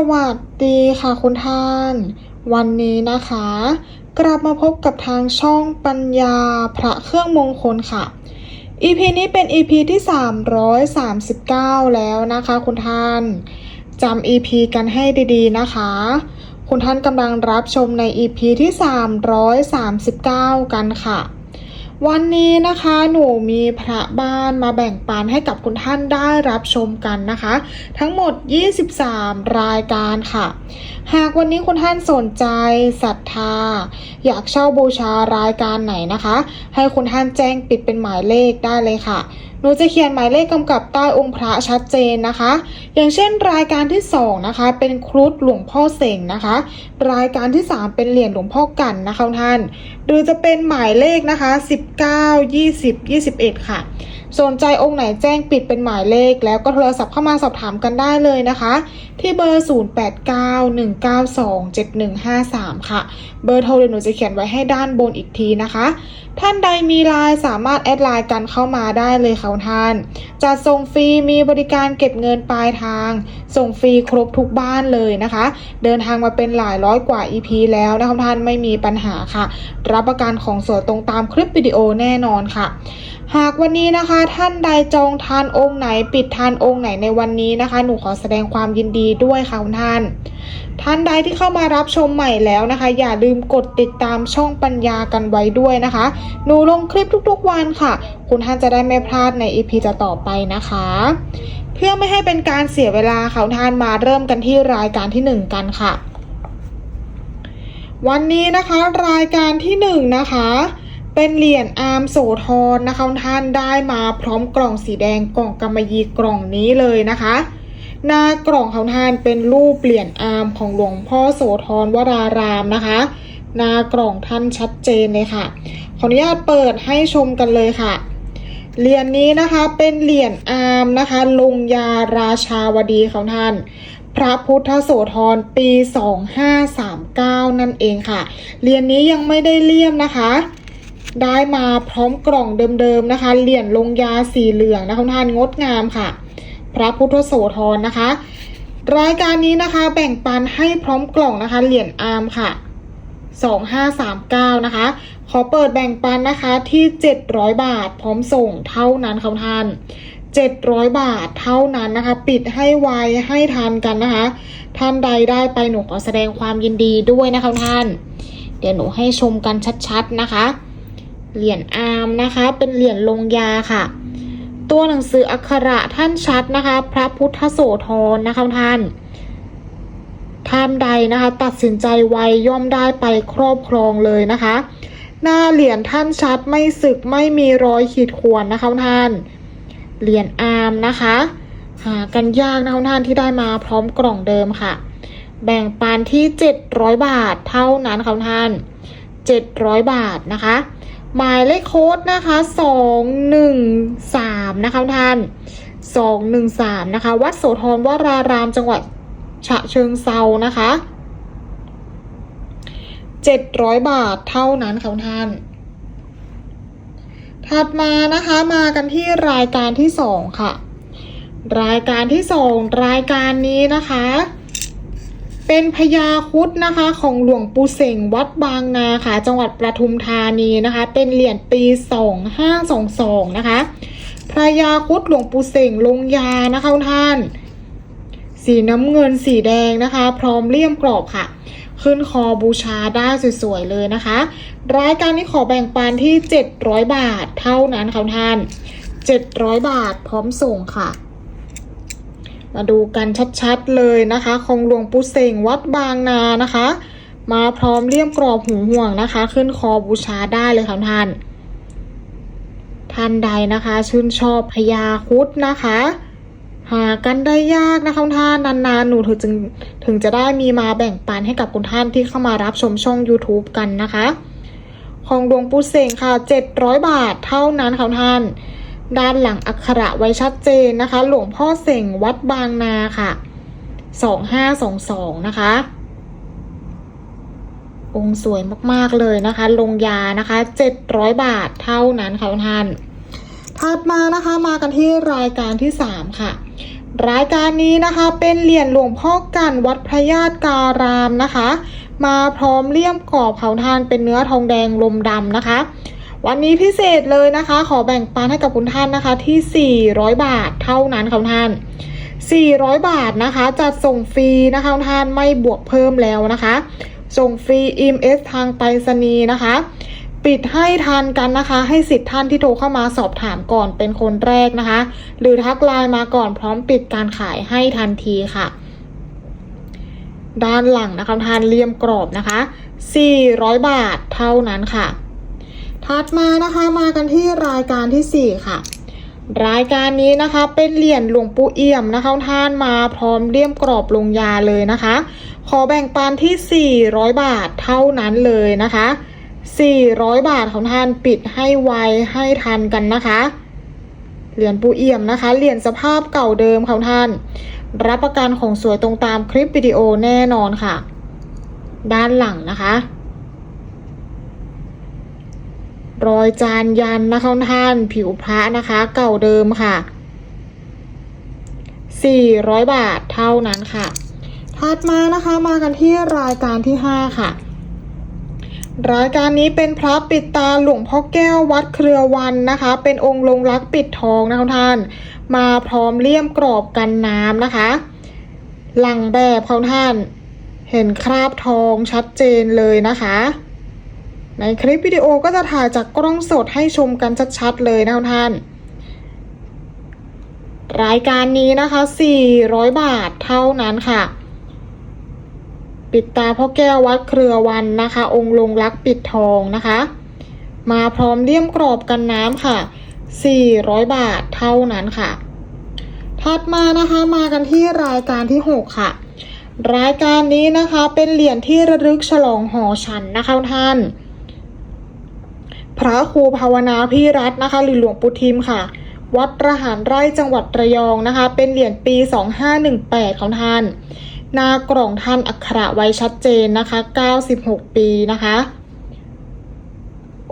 สวัสดีค่ะคุณท่าน วันนี้นะคะ กลับมาพบกับทางช่องปัญญาพระเครื่องมงคลค่ะ EP นี้เป็น EP ที่ 339 แล้วนะคะคุณท่านจำ EP กันให้ดีๆนะคะ คุณท่านกำลังรับชมใน EP ที่ 339 กันค่ะ วันนี้นะคะหนูมีพระบ้านมาแบ่งปันให้กับคุณท่านได้รับชมกันนะคะ ทั้งหมด 23 รายการค่ะ หากวันนี้คุณท่านสนใจศรัทธา อยากเช่าบูชารายการไหนนะคะ ให้คุณท่านแจ้งปิดเป็นหมายเลขได้เลยค่ะหนูจะเขียนหมายเลขกำกับใต้องค์พระชัดเจนนะคะ อย่างเช่นรายการที่ 2 นะคะ เป็นครุฑหลวงพ่อเสงนะคะ รายการที่ 3 เป็นเหรียญหลวงพ่อกันนะคะท่าน หรือจะเป็นหมายเลขนะคะ 19 20 21 ค่ะ สนใจองค์ไหนแจ้งปิดเป็นหมายเลข แล้วก็โทรศัพท์เข้ามาสอบถามกันได้เลยนะคะ ที่เบอร์ 0891927153 ค่ะ เบอร์โทรเดี๋ยวหนูจะเขียนไว้ให้ด้านบนอีกทีนะคะ ท่านใดมีไลน์สามารถแอดไลน์กันเข้ามาได้เลยค่ะท่านจะส่งฟรีมีบริการเก็บเงินปลายทาง ส่งฟรีครบทุกบ้านเลยนะคะ เดินทางมาเป็นหลายร้อยกว่า EP แล้วนะคะท่านไม่มีปัญหาค่ะ รับประกันของสวยตรงตามคลิปวิดีโอแน่นอนค่ะ หากวันนี้นะคะท่านใดจองทานองค์ไหน ปิดทานองค์ไหนในวันนี้นะคะ หนูขอแสดงความยินดีด้วยค่ะคุณท่าน ท่านใดที่เข้ามารับชมใหม่แล้วนะคะ อย่าลืมกดติดตามช่องปัญญากันไว้ด้วยนะคะ หนูลงคลิปทุกๆวันค่ะ คุณท่านจะได้ไม่พลาดใน EP จะต่อไปนะคะ เพื่อไม่ให้เป็นการเสียเวลาค่ะท่านมาเริ่มกันที่รายการที่หนึ่งกันค่ะ วันนี้นะคะรายการที่หนึ่งนะคะ เป็นเหรียญอาร์มโสธรนะคะท่านได้มาพร้อมกล่องสีแดงกล่องกำมะหยี่กล่องนี้เลยนะคะ หน้ากล่องของท่านเป็นรูปเหรียญอาร์มของหลวงพ่อโสธรวรารามนะคะ หน้ากล่องท่านชัดเจนเลยค่ะ ขออนุญาตเปิดให้ชมกันเลยค่ะเหรียญนี้นะคะเป็นเหรียญอาร์มนะคะลงยาราชาวดีของท่าน พระพุทธโสธรปี 2539 นั่นเองค่ะเหรียญนี้ยังไม่ได้เลี่ยมนะคะ ได้มาพร้อมกล่องเดิมๆนะคะ เหรียญลงยาสีเหลืองนะคะท่านงดงามค่ะ พระพุทธโสธรนะคะ รายการนี้นะคะแบ่งปันให้พร้อมกล่องนะคะ เหรียญอาร์มค่ะ2539 นะคะ ขอเปิดแบ่งปันนะคะที่ 700 บาท พร้อมส่งเท่านั้นค่ะท่าน 700 บาทเท่านั้นนะคะ ปิดให้ไวให้ทันกันนะคะ ท่านใดได้ไปหนูขอแสดงความยินดีด้วยนะคะท่าน เดี๋ยวหนูให้ชมกันชัดๆนะคะ เหรียญอาร์มนะคะ เป็นเหรียญลงยาค่ะ ตัวหนังสืออักขระท่านชัดนะคะ พระพุทธโสธรนะคะท่านท่านใดนะคะ ตัดสินใจไวย่อมได้ไปครอบครองเลยนะคะ หน้าเหรียญท่านชัดไม่สึกไม่มีรอยขีดข่วนนะคะท่านเหรียญอาร์มนะคะหากันยากนะคะท่านที่ได้มาพร้อมกล่องเดิมค่ะ แบ่งปันที่ 700 บาทเท่านั้นค่ะท่าน700 บาทนะคะ หมายเลขโค้ดนะคะ213นะคะท่าน213นะคะ วัดโสธรวรารามจังหวัดฉะเชิงเซานะคะ700บาทเท่านั้นค่ะท่าน ถัดมานะคะมากันที่รายการที่2ค่ะ รายการที่2รายการนี้นะคะ เป็นพญาคุดนะคะ ของหลวงปู่เสงวัดบางนาค่ะ จังหวัดประทุมธานีนะคะ เป็นเหรียญปี 2522 นะคะพญาคุดหลวงปู่เสงลงยานะคะท่าน สีน้ำเงินสีแดงนะคะ พร้อมเลี่ยมกรอบค่ะ ขึ้นคอบูชาได้สวยๆเลยนะคะ รายการนี้ขอแบ่งปันที่ 700 บาทเท่านั้นค่ะท่าน 700 บาทพร้อมส่งค่ะ มาดูกันชัดๆเลยนะคะของหลวงปู่เสงวัดบางนานะคะ มาพร้อมเลี่ยมกรอบหูห่วงนะคะ ขึ้นคอบูชาได้เลยค่ะท่าน ท่านใดนะคะ ชื่นชอบพญาคุดนะคะ หากันได้ยากนะคะท่านนานๆหนูถึงจึงถึงจะได้มีมาแบ่งปันให้กับคุณท่านที่เข้ามารับชมช่อง YouTube กันนะคะ ของหลวงปู่เสงค่ะ 700 บาทเท่านั้นค่ะท่าน ด้านหลังอักขระไว้ชัดเจนนะคะ หลวงพ่อเสงวัดบางนาค่ะ 2522 นะคะ องค์สวยมากๆเลยนะคะ ลงยานะคะ 700 บาทเท่านั้นค่ะท่านถัดมานะคะมากันที่รายการที่ 3 ค่ะ รายการนี้นะคะเป็นเหรียญหลวงพ่อกันวัดพระญาติการามนะคะ มาพร้อมเลี่ยมกรอบเผาทานเป็นเนื้อทองแดงลมดำนะคะ วันนี้พิเศษเลยนะคะ ขอแบ่งปันให้กับคุณท่านนะคะที่ 400 บาทเท่านั้นค่ะคุณท่าน 400 บาทนะคะจัดส่งฟรีนะคะคุณท่านไม่บวกเพิ่มแล้วนะคะ ส่งฟรี EMS ทางไปรษณีย์นะคะ ปิดให้ทันกันนะคะ ให้สิทธิ์ท่านที่โทรเข้ามาสอบถามก่อนเป็นคนแรกนะคะ หรือทักไลน์มาก่อนพร้อมปิดการขายให้ทันทีค่ะด้านหลังนะคะทานเลี่ยมกรอบนะคะ 400 บาทเท่านั้นค่ะ ถัดมานะคะมากันที่รายการที่ 4 ค่ะ รายการนี้นะคะเป็นเหรียญหลวงปู่เอี่ยมนะคะท่านมาพร้อมเลี่ยมกรอบลงยาเลยนะคะ ขอแบ่งปันที่ 400 บาทเท่านั้นเลยนะคะ 400 บาทของท่านปิดให้ไวให้ทันกันนะคะเหรียญปูเอี่ยมนะคะเหรียญสภาพเก่าเดิมของท่าน รับประกันของสวยตรงตามคลิปวิดีโอแน่นอนค่ะ ด้านหลังนะคะ รอยจานยันนะคะท่าน ผิวพระนะคะ เก่าเดิมค่ะ 400 บาทเท่านั้นค่ะถัดมานะคะมากันที่รายการที่ 5 ค่ะ รายการนี้เป็นพระปิดตาหลวงพ่อแก้ววัดเครือวันนะคะ เป็นองค์ลงรักปิดทองนะคะท่าน มาพร้อมเลี่ยมกรอบกันน้ำนะคะหลังแบบของท่าน เห็นคราบทองชัดเจนเลยนะคะ ในคลิปวิดีโอก็จะถ่ายจากกล้องสดให้ชมกันชัดๆเลยนะท่าน รายการนี้นะคะ 400 บาทเท่านั้นค่ะ ปิดตาพ่อแก้ววัดเครือวันนะคะ องค์ลงรักปิดทองนะคะ มาพร้อมเลี่ยมกรอบกันน้ำค่ะ 400 บาทเท่านั้นค่ะ ถัดมานะคะมากันที่รายการที่ 6 ค่ะรายการนี้นะคะเป็นเหรียญที่ระลึกฉลองหอฉันนะคะท่าน พระครูภาวนาพี่รัตน์นะคะ หรือหลวงปู่ทิมค่ะ วัดระหารไร่จังหวัดระยองนะคะ เป็นเหรียญปี 2518 ของท่าน หน้ากล่องท่านอักขระไว้ชัดเจนนะคะ 96 ปีนะคะ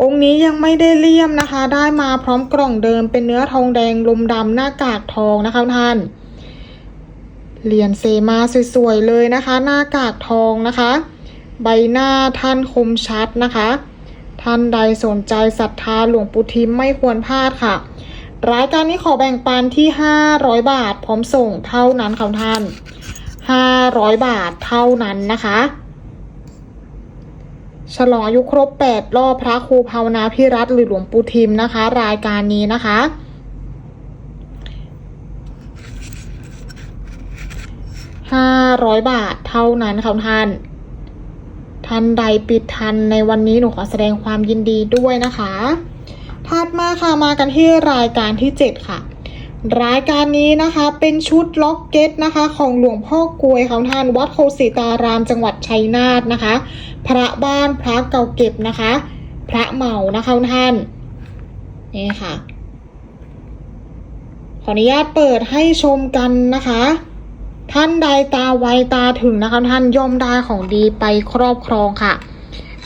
องค์นี้ยังไม่ได้เลี่ยมนะคะ ได้มาพร้อมกล่องเดิมเป็นเนื้อทองแดงลมดำหน้ากากทองนะคะท่านเหรียญเซมาสวยๆเลยนะคะ หน้ากากทองนะคะ ใบหน้าท่านคมชัดนะคะ ท่านใดสนใจศรัทธาหลวงปู่ทิมไม่ควรพลาดค่ะ รายการนี้ขอแบ่งปันที่ 500 บาท พร้อมส่งเท่านั้นค่ะท่าน 500 บาทเท่านั้นนะคะ ฉลองอายุครบ 8 รอบพระครูภาวนาพิรัตหรือหลวงปู่ทิมนะคะ รายการนี้นะคะ500 บาทเท่านั้นค่ะท่าน ท่านใดปิดทันในวันนี้หนูขอแสดงความยินดีด้วยนะคะถัดมาค่ะมากันที่รายการที่ 7 ค่ะ รายการนี้นะคะเป็นชุดล็อกเก็ตนะคะ ของหลวงพ่อกลวยของท่านวัดโคสิตารามจังหวัดชัยนาทนะคะ พระบ้านพระเก่าเก็บนะคะ พระเหมานะคะท่านนี่ค่ะ ขออนุญาตเปิดให้ชมกันนะคะ ท่านใดตาไวตาถึงนะคะ ท่านย่อมได้ของดีไปครอบครองค่ะ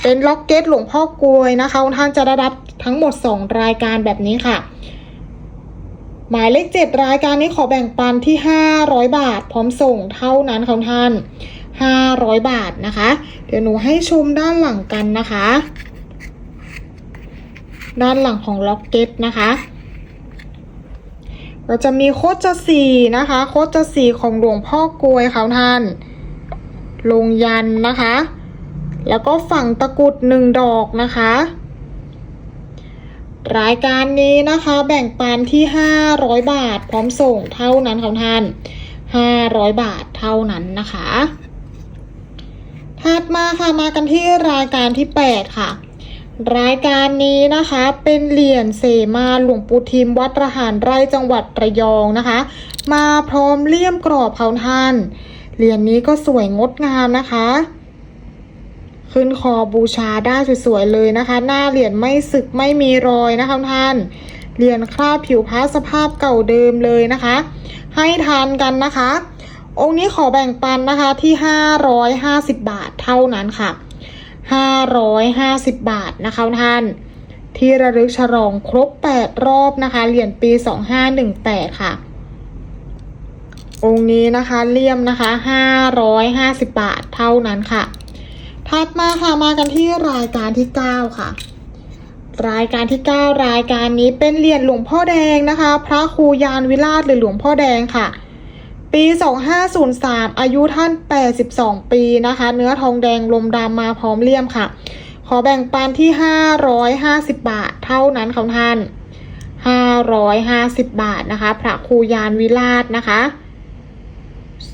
เป็นล็อกเก็ตหลวงพ่อกลวยนะคะท่านจะได้รับทั้งหมด 2 รายการแบบนี้ค่ะ หมายเลข7รายการนี้ขอแบ่งปันที่ 500 บาท พร้อมส่งเท่านั้นค่ะท่าน 500 บาทนะคะ เดี๋ยวหนูให้ชมด้านหลังกันนะคะ ด้านหลังของล็อกเก็ตนะคะ เราจะมีโคจสีนะคะ โคจสีของหลวงพ่อกลวยค่ะท่าน ลงยันนะคะ แล้วก็ฝั่งตะกุดหนึ่งดอกนะคะ รายการนี้นะคะแบ่งปันที่ 500 บาท พร้อมส่งเท่านั้นค่ะท่าน 500 บาทเท่านั้นนะคะถัดมาค่ะมากันที่รายการที่ 8 ค่ะ รายการนี้นะคะเป็นเหรียญเสมาหลวงปู่ทิมวัดระหารไร่จังหวัดระยองนะคะ มาพร้อมเลี่ยมกรอบเขาท่านเหรียญนี้ก็สวยงดงามนะคะ ขึ้นคอบูชาได้สวยๆเลยนะคะ หน้าเหรียญไม่สึกไม่มีรอยนะคะท่านเหรียญคราบผิวพระสภาพเก่าเดิมเลยนะคะ ให้ทานกันนะคะ องค์นี้ขอแบ่งปันนะคะที่ 550 บาทเท่านั้นค่ะ 550 บาทนะคะท่าน ที่ระลึกฉลองครบ 8 รอบนะคะ เหรียญปี 2518 ค่ะ องค์นี้นะคะเลี่ยมนะคะ 550 บาทเท่านั้นค่ะ ถัดมาค่ะมากันที่รายการที่ 9 ค่ะรายการที่ 9 รายการนี้เป็นเหรียญหลวงพ่อแดงนะคะ พระครูยานวิราชหรือหลวงพ่อแดงค่ะ ปี 2503 อายุท่าน 82 ปีนะคะ เนื้อทองแดงลมดำมาพร้อมเลี่ยมค่ะ ขอแบ่งปันที่ 550 บาทเท่านั้นค่ะท่าน 550 บาทนะคะ พระครูยานวิราชนะคะ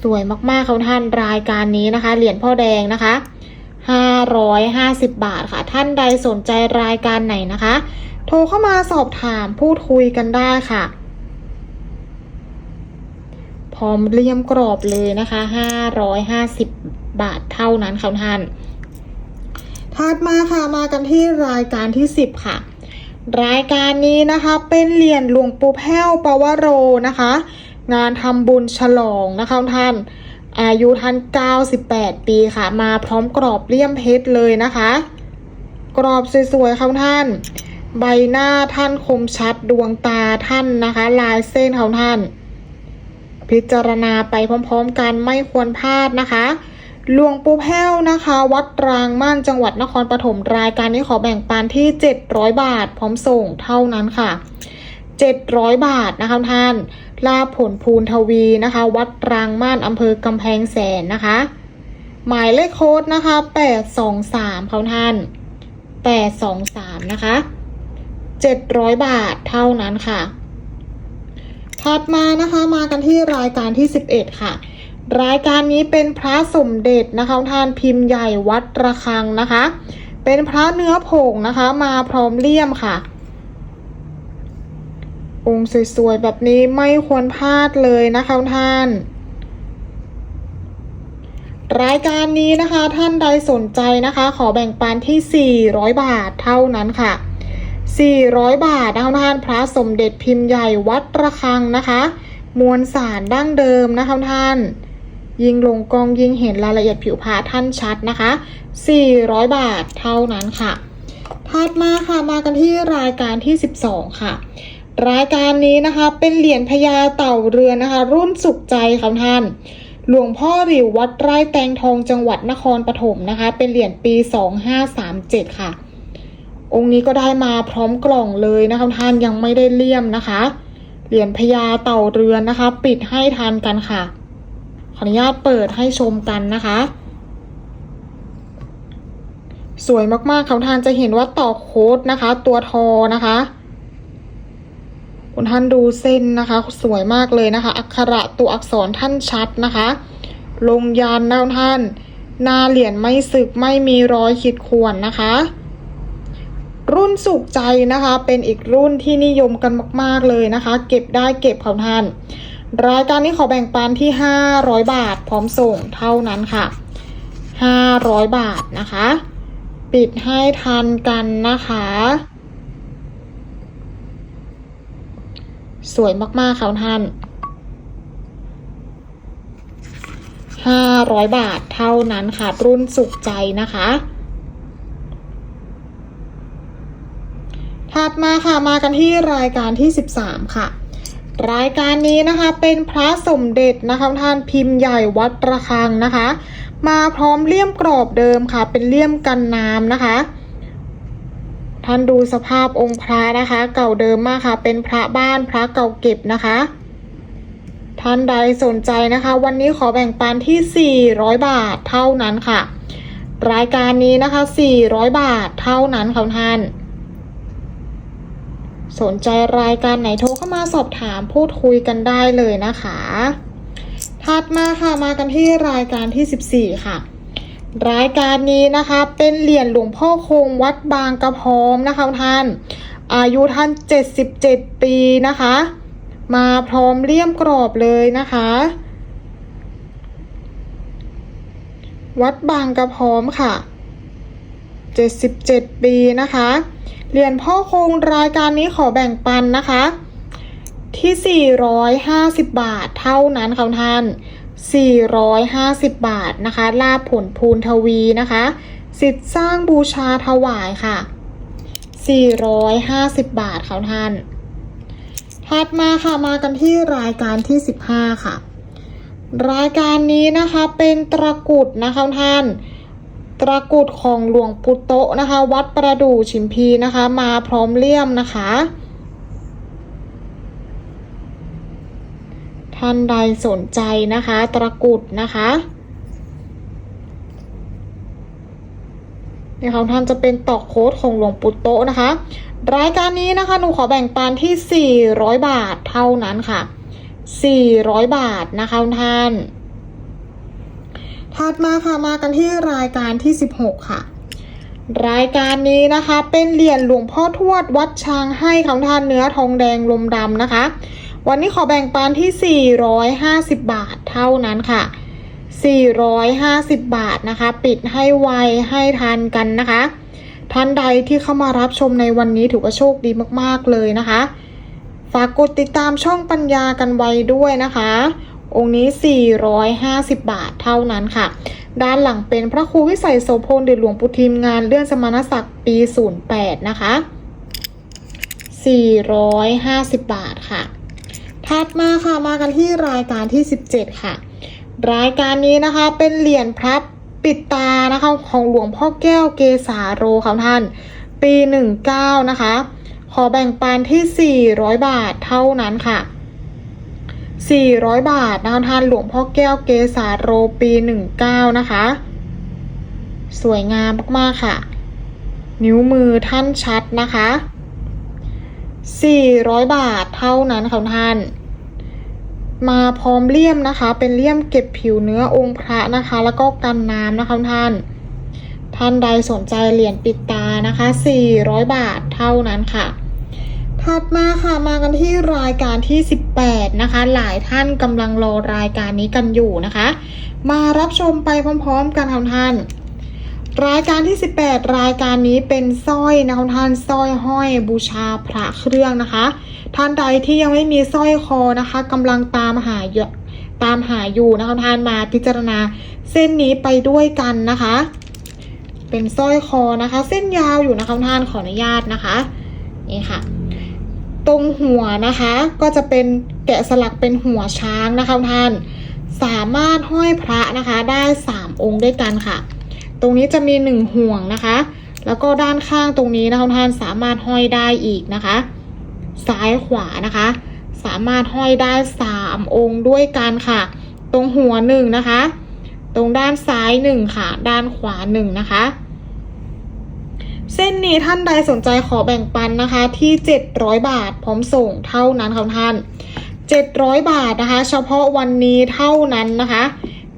สวยมากๆค่ะท่านรายการนี้นะคะ เหรียญพ่อแดงนะคะ550 บาทค่ะ ท่านใดสนใจรายการไหนนะคะ โทรเข้ามาสอบถามพูดคุยกันได้ค่ะ พร้อมเลี่ยมกรอบเลยนะคะ550บาทเท่านั้นค่ะท่านถัดมาค่ะมากันที่รายการที่10ค่ะ รายการนี้นะคะเป็นเหรียญหลวงปู่แพ้วปวโรนะคะ งานทำบุญฉลองนะคะท่านอายุท่าน98 ปีค่ะ มาพร้อมกรอบเลี่ยมเพชรเลยนะคะ กรอบสวยๆค่ะท่าน ใบหน้าท่านคมชัดดวงตาท่านนะคะ ลายเส้นของท่าน พิจารณาไปพร้อมๆกันไม่ควรพลาดนะคะหลวงปู่แพ้วนะคะ วัดรางม่านจังหวัดนครปฐมรายการนี้ขอแบ่งปันที่ 700 บาท พร้อมส่งเท่านั้นค่ะ 700 บาทนะคะท่าน ลาภผลภูนทวีนะคะ วัดรางม่านอำเภอกำแพงแสนนะคะ หมายเลขโค้ดนะคะ 823เขาท่าน 823 นะคะ 700 บาทเท่านั้นค่ะ ถัดมานะคะมากันที่รายการที่ 11 ค่ะ รายการนี้เป็นพระสมเด็จนะคะท่านพิมพ์ใหญ่วัดระฆังนะคะ เป็นพระเนื้อผงนะคะ มาพร้อมเลี่ยมค่ะ องค์สวยๆแบบนี้ไม่ควรพลาดเลยนะคะท่าน รายการนี้นะคะท่านใดสนใจนะคะ ขอแบ่งปันที่ 400 บาทเท่านั้นค่ะ 400 บาทนะคะท่านพระสมเด็จพิมพ์ใหญ่วัดระฆังนะคะ มวลสารดั้งเดิมนะคะท่าน ยิงลงกองยิงเห็นรายละเอียดผิวพรรณท่านชัดนะคะ 400 บาทเท่านั้นค่ะถัดมาค่ะมากันที่รายการที่ 12 ค่ะ รายการนี้นะคะเป็นเหรียญพญาเต่าเรือนนะคะ รุ่นสุขใจค่ะท่าน หลวงพ่อหลิววัดไร่แตงทองจังหวัดนครปฐมนะคะ เป็นเหรียญปี 2537 ค่ะ องค์นี้ก็ได้มาพร้อมกล่องเลยนะคะท่านยังไม่ได้เลี่ยมนะคะ เหรียญพญาเต่าเรือนนะคะ ปิดให้ทานกันค่ะ ขออนุญาตเปิดให้ชมกันนะคะ สวยมากๆเขาท่านจะเห็นว่าต่อโค้ดนะคะ ตัวทอนะคะคุณท่านดูเส้นนะคะ สวยมากเลยนะคะ อักขระตัวอักษรท่านชัดนะคะ ลงยานนะท่าน หน้าเหรียญไม่สึกไม่มีรอยขีดข่วนนะคะ รุ่นสุขใจนะคะ เป็นอีกรุ่นที่นิยมกันมาก ๆ เลยนะคะ เก็บได้เก็บของท่าน รายการนี้ขอแบ่งปันที่ 500 บาท พร้อมส่งเท่านั้นค่ะ 500 บาทนะคะ ปิดให้ทันกันนะคะ สวยมาก ๆ ค่ะท่าน 500 บาทเท่านั้นค่ะ รุ่นสุขใจนะคะ ถัดมาค่ะมากันที่รายการที่ 13 ค่ะ รายการนี้นะคะเป็นพระสมเด็จนะคะท่านพิมพ์ใหญ่วัดระฆังนะคะ มาพร้อมเลี่ยมกรอบเดิมค่ะ เป็นเลี่ยมกันน้ำนะคะ ท่านดูสภาพองค์พระนะคะ เก่าเดิมมากค่ะ เป็นพระบ้านพระเก่าเก็บนะคะท่านใดสนใจนะคะ วันนี้ขอแบ่งปันที่ 400 บาทเท่านั้นค่ะ รายการนี้นะคะ 400 บาทเท่านั้นค่ะท่าน สนใจรายการไหนโทรเข้ามาสอบถามพูดคุยกันได้เลยนะคะ ถัดมาค่ะมากันที่รายการที่ 14 ค่ะ รายการนี้นะคะเป็นเหรียญหลวงพ่อคงวัดบางกระพร้อมนะคะท่าน อายุท่าน 77 ปีนะคะ มาพร้อมเลี่ยมกรอบเลยนะคะ วัดบางกระพร้อมค่ะ 77 ปีนะคะ เหรียญพ่อคงรายการนี้ขอแบ่งปันนะคะ ที่ 450 บาทเท่านั้นค่ะท่าน 450 บาทนะคะ ลาผลภูนทวีนะคะ สิทธิ์สร้างบูชาถวายค่ะ 450 บาทค่ะท่าน ถัดมาค่ะมากันที่รายการที่ 15 ค่ะ รายการนี้นะคะเป็นตะกรุดนะคะท่าน ตะกรุดของหลวงปู่โตะนะคะ วัดประดู่ชิมพีนะคะ มาพร้อมเลี่ยมนะคะท่านใดสนใจนะคะ ตะกรุดนะคะนี่ของท่านจะเป็นต่อโค้ดของหลวงปู่โตนะคะ รายการนี้นะคะหนูขอแบ่งปันที่ 400 บาทเท่านั้นค่ะ 400 บาทนะคะท่าน ถัดมาค่ะมากันที่รายการที่ 16 ค่ะ รายการนี้นะคะเป็นเหรียญหลวงพ่อทวดวัดช้างให้ของท่านเนื้อทองแดงลมดำนะคะ วันนี้ขอแบ่งปันที่ 450 บาทเท่านั้นค่ะ 450 บาทนะคะ ปิดให้ไวให้ทันกันนะคะ ท่านใดที่เข้ามารับชมในวันนี้ถือว่าโชคดีมากๆเลยนะคะ ฝากกดติดตามช่องปัญญากันไว้ด้วยนะคะ องค์นี้ 450 บาทเท่านั้นค่ะ ด้านหลังเป็นพระครูวิสัยโสพลเดชหลวงปู่ทิมงานเลื่อนสมณศักดิ์ปี 08 นะคะ 450 บาทค่ะ ถัดมาค่ะมากันที่รายการที่ 17 ค่ะ รายการนี้นะคะเป็นเหรียญพระปิดตานะคะของหลวงพ่อแก้วเกษาโรค่ะท่าน ปี 19 นะคะ ขอแบ่งปันที่ 400 บาทเท่านั้นค่ะ 400 บาทนะคะทานหลวงพ่อแก้วเกษาโรปี 19 นะคะ สวยงามมาก ๆ ค่ะ นิ้วมือท่านชัดนะคะ 400 บาทเท่านั้นค่ะท่าน มาพร้อมเลี่ยมนะคะ เป็นเลี่ยมเก็บผิวเนื้อองค์พระนะคะ แล้วก็กันน้ำนะคะท่าน ท่านใดสนใจเหรียญปิดตานะคะ 400 บาทเท่านั้นค่ะ ถัดมาค่ะมากันที่รายการที่ 18 นะคะ หลายท่านกำลังรอรายการนี้กันอยู่นะคะ มารับชมไปพร้อมๆกันค่ะท่าน รายการที่ 18 รายการนี้เป็นสร้อยนะคะท่านสร้อยห้อยบูชาพระเครื่องนะคะ ท่านใดที่ยังไม่มีสร้อยคอนะคะกำลังตามหาตามหาอยู่นะคะท่านมาพิจารณาเส้นนี้ไปด้วยกันนะคะ เป็นสร้อยคอนะคะ เส้นยาวอยู่นะคะท่านขออนุญาตนะคะนี่ค่ะ ตรงหัวนะคะ ก็จะเป็นแกะสลักเป็นหัวช้างนะคะท่าน สามารถห้อยพระนะคะได้ 3 องค์ด้วยกันค่ะ ตรงนี้จะมีหนึ่งห่วงนะคะ แล้วก็ด้านข้างตรงนี้นะคะท่านสามารถห้อยได้อีกนะคะ ซ้ายขวานะคะ สามารถห้อยได้ 3 องค์ด้วยกันค่ะ ตรงหัวหนึ่งนะคะ ตรงด้านซ้ายหนึ่งค่ะ ด้านขวาหนึ่งนะคะ เส้นนี้ท่านใดสนใจขอแบ่งปันนะคะที่ 700 บาทพร้อมส่งเท่านั้นค่ะท่าน 700 บาทนะคะ เฉพาะวันนี้เท่านั้นนะคะ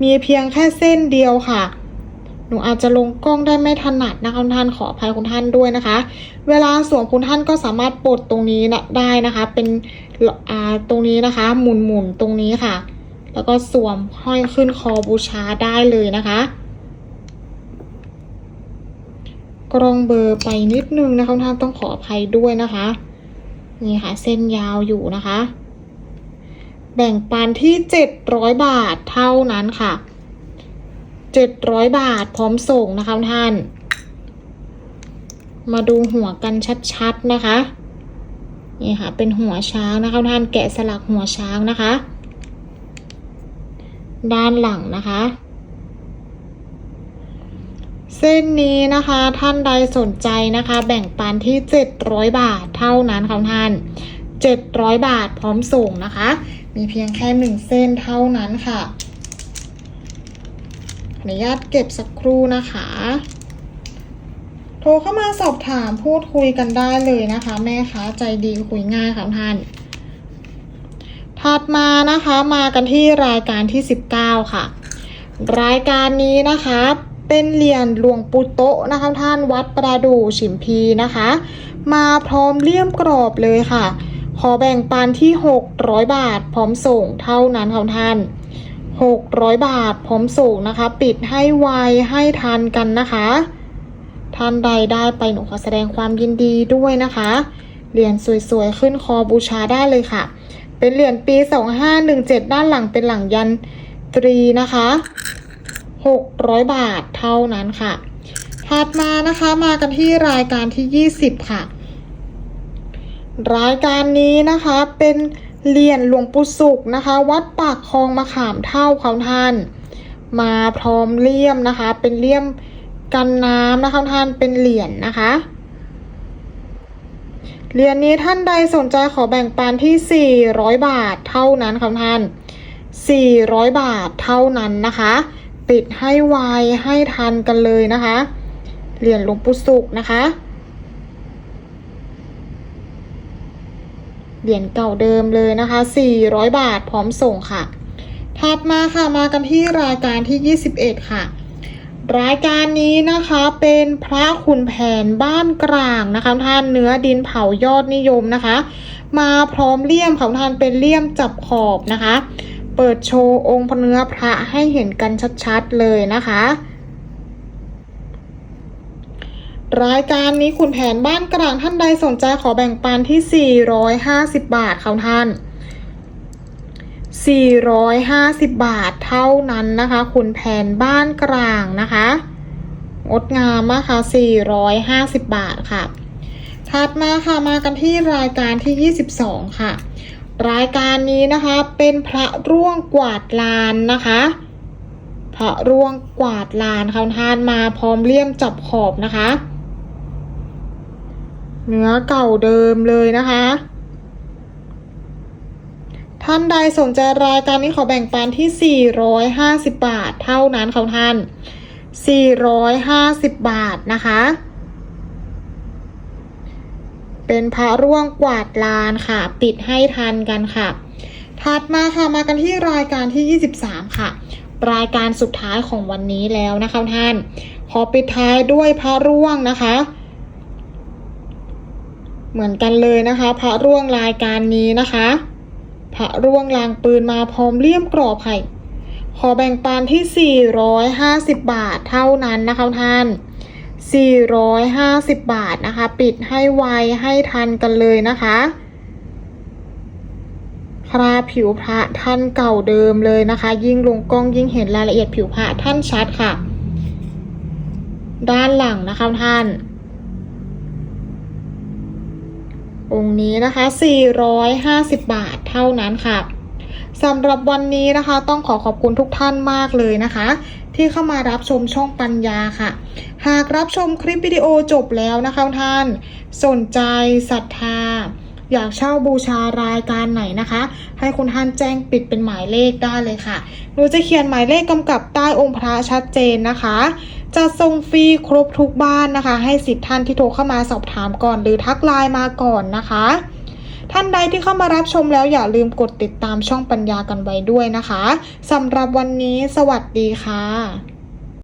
มีเพียงแค่เส้นเดียวค่ะ หนูอาจจะลงกล้องได้ไม่ถนัดนะคะคุณท่านขออภัยคุณท่านด้วยนะคะ เวลาสวมคุณท่านก็สามารถปลดตรงนี้นะได้นะคะ เป็นอ่าตรงนี้นะคะ หมุนหมุนๆตรงนี้ค่ะ แล้วก็สวมห้อยขึ้นคอบูชาได้เลยนะคะ กรองเบอร์ไปนิดนึงนะคะท่านต้องขออภัยด้วยนะคะ นี่ค่ะ เส้นยาวอยู่นะคะ แบ่งปันที่ 700 บาทเท่านั้นค่ะ 700 บาทพร้อมส่งนะคะท่าน มาดูหัวกันชัดๆนะคะ นี่ค่ะ เป็นหัวช้างนะคะท่านแกะสลักหัวช้างนะคะ ด้านหลังนะคะ เส้นนี้นะคะท่านใดสนใจนะคะ แบ่งปันที่ 700 บาทเท่านั้นค่ะท่าน 700 บาทพร้อมส่งนะคะ มีเพียงแค่หนึ่งเส้นเท่านั้นค่ะขออนุญาตเก็บสักครู่นะคะ โทรเข้ามาสอบถามพูดคุยกันได้เลยนะคะ แม่ค้าใจดีคุยง่ายค่ะท่านถัดมานะคะมากันที่รายการที่ 19 ค่ะ รายการนี้นะคะ เป็นเหรียญหลวงปู่โตะนะคะท่านวัดประดู่ฉิมพีนะคะ มาพร้อมเลี่ยมกรอบเลยค่ะ ขอแบ่งปันที่ 600 บาท พร้อมส่งเท่านั้นค่ะท่าน 600 บาท พร้อมส่งนะคะ ปิดให้ไวให้ทันกันนะคะ ท่านใดได้ไปหนูขอแสดงความยินดีด้วยนะคะเหรียญสวยๆ ขึ้นคอบูชาได้เลยค่ะ เป็นเหรียญปี 2517 ด้านหลังเป็นหลังยันตรีนะคะ 600 บาทเท่านั้นค่ะ ถัดมานะคะมากันที่รายการที่ 20 ค่ะ รายการนี้นะคะเป็นเหรียญหลวงปู่สุขนะคะ วัดปากคลองมะขามเท่าเขาท่าน มาพร้อมเลี่ยมนะคะ เป็นเลี่ยมกันน้ำนะคะท่านเป็นเหรียญนะคะเหรียญนี้ท่านใดสนใจขอแบ่งปันที่ 400 บาทเท่านั้นค่ะท่าน 400 บาทเท่านั้นนะคะ ปิดให้ไวให้ทันกันเลยนะคะ เหรียญหลวงปู่สุขนะคะ เหรียญเก่าเดิมเลยนะคะ 400 บาทพร้อมส่งค่ะ ถัดมาค่ะมากันที่รายการที่ 21 ค่ะ รายการนี้นะคะเป็นพระขุนแผนบ้านกลางนะคะท่านเนื้อดินเผายอดนิยมนะคะ มาพร้อมเลี่ยมของท่านเป็นเลี่ยมจับขอบนะคะ เปิดโชว์องค์พระเนื้อพระให้เห็นกันชัดๆเลยนะคะ รายการนี้ขุนแผนบ้านกลางท่านใดสนใจขอแบ่งปันที่ 450 บาทค่ะท่าน 450 บาทเท่านั้นนะคะขุนแผนบ้านกลางนะคะงดงามมากค่ะ 450 บาทค่ะ ถัดมาค่ะ มากันที่รายการที่ 22 ค่ะ รายการนี้นะคะเป็นพระร่วงกวาดลานนะคะ พระร่วงกวาดลานเขาทานมาพร้อมเลี่ยมจับขอบนะคะ เนื้อเก่าเดิมเลยนะคะ ท่านใดสนใจรายการนี้ขอแบ่งปันที่ 450 บาทเท่านั้นค่ะท่าน 450 บาทนะคะ เป็นพระร่วงกวาดลานค่ะ ปิดให้ทันกันค่ะ ถัดมาค่ะมากันที่รายการที่ 23 ค่ะ รายการสุดท้ายของวันนี้แล้วนะคะท่าน ขอปิดท้ายด้วยพระร่วงนะคะ เหมือนกันเลยนะคะ พระร่วงรายการนี้นะคะ พระร่วงลางปืนมาพร้อมเลี่ยมกรอบไผ่ขอแบ่งปันที่ 450 บาทเท่านั้นนะคะท่าน 450 บาทนะคะ ปิดให้ไวให้ทันกันเลยนะคะคราผิวพระท่านเก่าเดิมเลยนะคะ ยิ่งลงกล้องยิ่งเห็นรายละเอียดผิวพระท่านชัดค่ะ ด้านหลังนะคะท่าน องค์นี้นะคะ 450 บาทเท่านั้นค่ะสำหรับวันนี้นะคะ ต้องขอขอบคุณทุกท่านมากเลยนะคะ ที่เข้ามารับชมช่องปัญญาค่ะ หากรับชมคลิปวิดีโอจบแล้วนะคะท่าน สนใจศรัทธา อยากเช่าบูชารายการไหนนะคะ ให้คุณท่านแจ้งปิดเป็นหมายเลขได้เลยค่ะหนูจะเขียนหมายเลขกำกับใต้องค์พระชัดเจนนะคะจะส่งฟรีครบทุกบ้านนะคะ ให้สิทธิ์ท่านที่โทรเข้ามาสอบถามก่อน หรือทักไลน์มาก่อนนะคะ ท่านใดที่เข้ามารับชมแล้วอย่าลืมกดติดตามช่องปัญญากันไว้ด้วยนะคะสำหรับวันนี้สวัสดีค่ะ